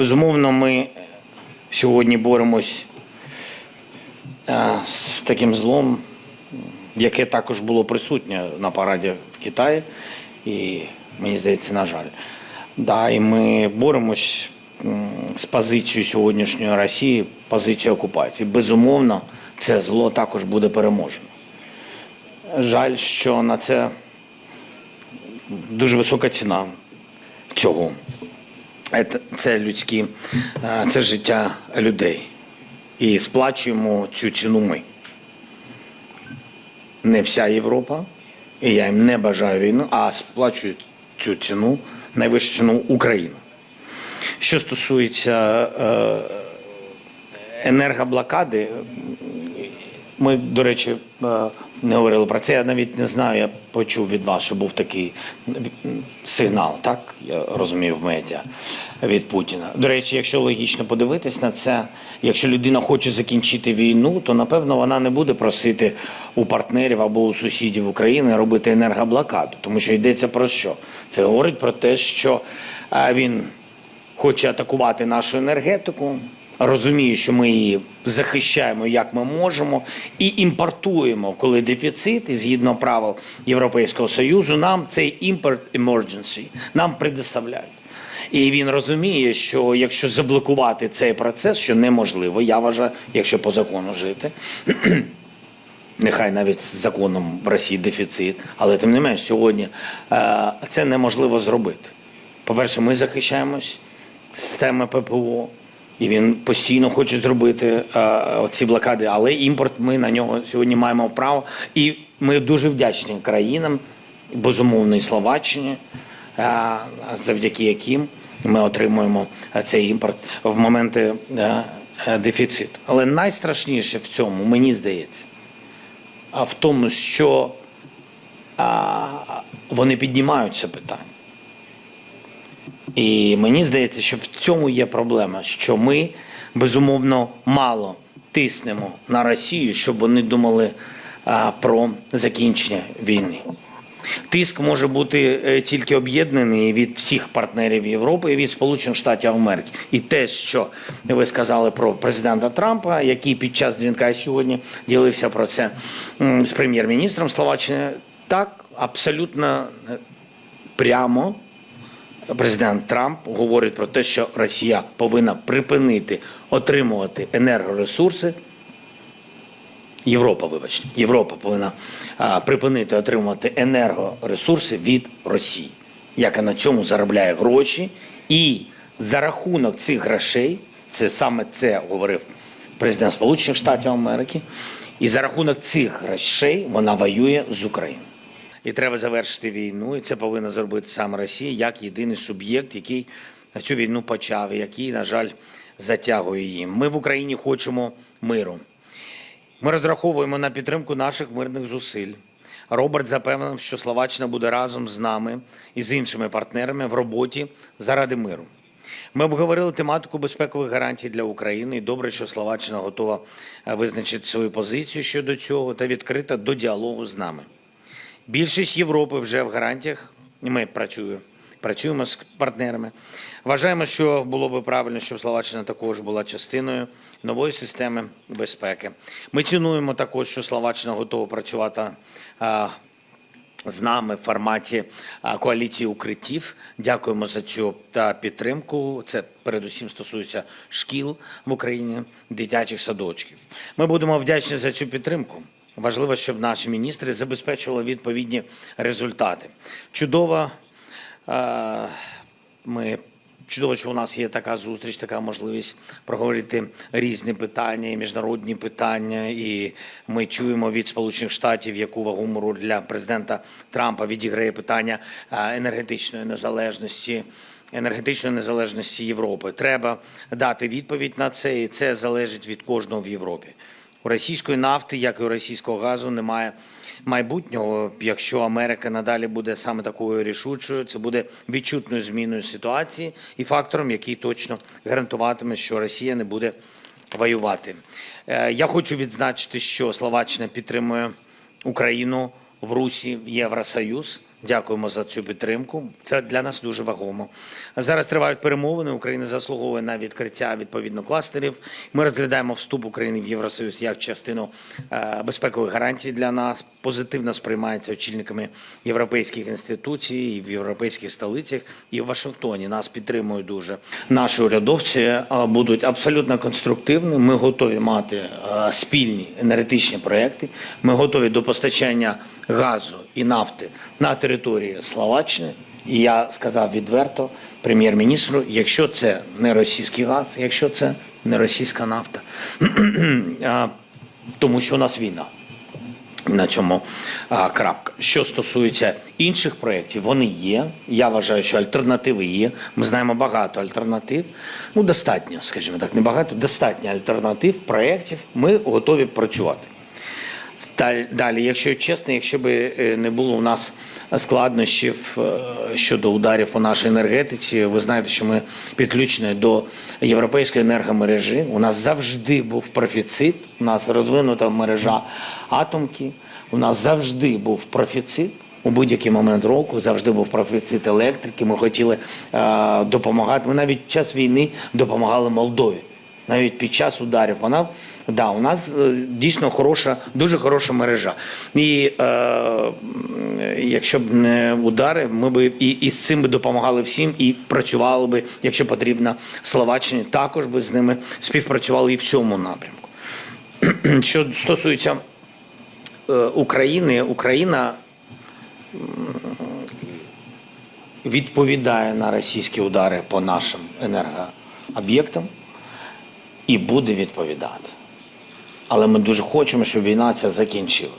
Безумовно, ми сьогодні боремось е, з таким злом, яке також було присутнє на параді в Китаї, і мені здається, на жаль. Да, і ми боремось з позицією сьогоднішньої Росії, позицією окупації. Безумовно, це зло також буде переможено. Жаль, що на це дуже висока ціна цього. Це- людські, це життя людей. І сплачуємо цю ціну ми. Не вся Європа, і я їм не бажаю війну, а сплачує цю ціну, найвищу ціну Україна. Що стосується е, енергоблокади, ми, до речі, е, не говорили про це. Я навіть не знаю, я почув від вас, що був такий сигнал, так? Я розумію в медіа від Путіна. До речі, якщо логічно подивитись на це, якщо людина хоче закінчити війну, то напевно вона не буде просити у партнерів або у сусідів України робити енергоблокаду, тому що йдеться про що? Це говорить про те, що е, він хоче атакувати нашу енергетику, розуміє, що ми її захищаємо як ми можемо, і імпортуємо, коли дефіцит, і згідно правил Європейського Союзу, нам цей імпорт emergency нам предоставляють. І він розуміє, що якщо заблокувати цей процес, що неможливо, я вважаю, якщо по закону жити, нехай навіть з законом в Росії дефіцит, але тим не менш сьогодні е, це неможливо зробити. По-перше, ми захищаємось системи ППО, і він постійно хоче зробити е, ці блокади, але імпорт ми на нього сьогодні маємо право. І ми дуже вдячні країнам, безумовно, і Словаччині, е, завдяки яким ми отримуємо цей імпорт в моменти е, дефіциту. Але найстрашніше в цьому, мені здається, в тому, що вони піднімають це питання. І мені здається, що в цьому є проблема, що ми безумовно мало тиснемо на Росію, щоб вони думали про закінчення війни. Тиск може бути е, тільки об'єднаний від всіх партнерів Європи і від Сполучених Штатів Америки. І те, що ви сказали про президента Трампа, який під час дзвінка сьогодні ділився про це з прем'єр-міністром Словаччини, так абсолютно е, прямо президент Трамп говорить про те, що Росія повинна припинити отримувати енергоресурси. Європа, вибачте, Європа повинна а, припинити отримувати енергоресурси від Росії, яка на цьому заробляє гроші, і за рахунок цих грошей, це саме це говорив президент Сполучених Штатів Америки, і за рахунок цих грошей вона воює з Україною. І треба завершити війну, і це повинна зробити саме Росія як єдиний суб'єкт, який цю війну почав, і який, на жаль, затягує її. Ми в Україні хочемо миру. Ми розраховуємо на підтримку наших мирних зусиль. Роберт запевнив, що Словаччина буде разом з нами і з іншими партнерами в роботі заради миру. Ми обговорили тематику безпекових гарантій для України. І добре, що Словаччина готова е, визначити свою позицію щодо цього та відкрита до діалогу з нами. Більшість Європи вже в гарантіях. Ми працюємо, працюємо з партнерами. Вважаємо, що було би правильно, щоб Словаччина також була частиною нової системи безпеки. Ми цінуємо також, що Словаччина готова працювати з нами в форматі коаліції укриттів. Дякуємо за цю та підтримку. Це передусім стосується шкіл в Україні, дитячих садочків. Ми будемо вдячні за цю підтримку. Важливо, щоб наші міністри забезпечували відповідні результати. Чудово, е, ми чудово, що у нас є така зустріч, така можливість проговорити різні питання, і міжнародні питання. І ми чуємо від Сполучених Штатів, яку вагому роль для президента Трампа відіграє питання е, енергетичної незалежності. Енергетичної незалежності Європи треба дати відповідь на це, і це залежить від кожного в Європі. У російської нафти, як і у російського газу, немає майбутнього. Якщо Америка надалі буде саме такою рішучою, це буде відчутною зміною ситуації і фактором, який точно гарантуватиме, що Росія не буде воювати. Е, Я хочу відзначити, що Словаччина підтримує Україну в Русі в Євросоюз. Дякуємо за цю підтримку. Це для нас дуже вагомо. Зараз тривають перемовини. Україна заслуговує на відкриття відповідно кластерів. Ми розглядаємо вступ України в Євросоюз як частину е, безпекових гарантій для нас. Позитивно сприймається очільниками європейських інституцій і в європейських столицях і в Вашингтоні. Нас підтримують дуже. Наші урядовці е, будуть абсолютно конструктивні. Ми готові мати е, спільні енергетичні проекти. Ми готові до постачання газу і нафти на території Словаччини. І я сказав відверто прем'єр-міністру, якщо це не російський газ, якщо це не російська нафта, тому що у нас війна. На цьому крапка. Що стосується інших проєктів, вони є. Я вважаю, що альтернативи є. Ми знаємо багато альтернатив. Ну, достатньо, скажімо так, не багато, достатньо альтернатив, проєктів. Ми готові працювати. Далі- якщо чесно, якщо би е, не було у нас складнощів е, щодо ударів по нашій енергетиці, ви знаєте, що ми підключені до європейської енергомережі. У нас завжди був профіцит, у нас розвинута мережа атомки, у нас завжди був профіцит. У будь-який момент року завжди був профіцит електрики. Ми хотіли е, допомагати. Ми навіть час війни допомагали Молдові навіть під час ударів. Вона да, у нас е, дійсно хороша, дуже хороша мережа. І е, якщо б не удари, ми б і, і з цим би допомагали всім, і працювали би, якщо потрібно, Словаччині, також би з ними співпрацювали і в цьому напрямку. Що стосується е, України, Україна відповідає на російські удари по нашим енергооб'єктам і буде відповідати. Але ми дуже хочемо, щоб війна ця закінчилась.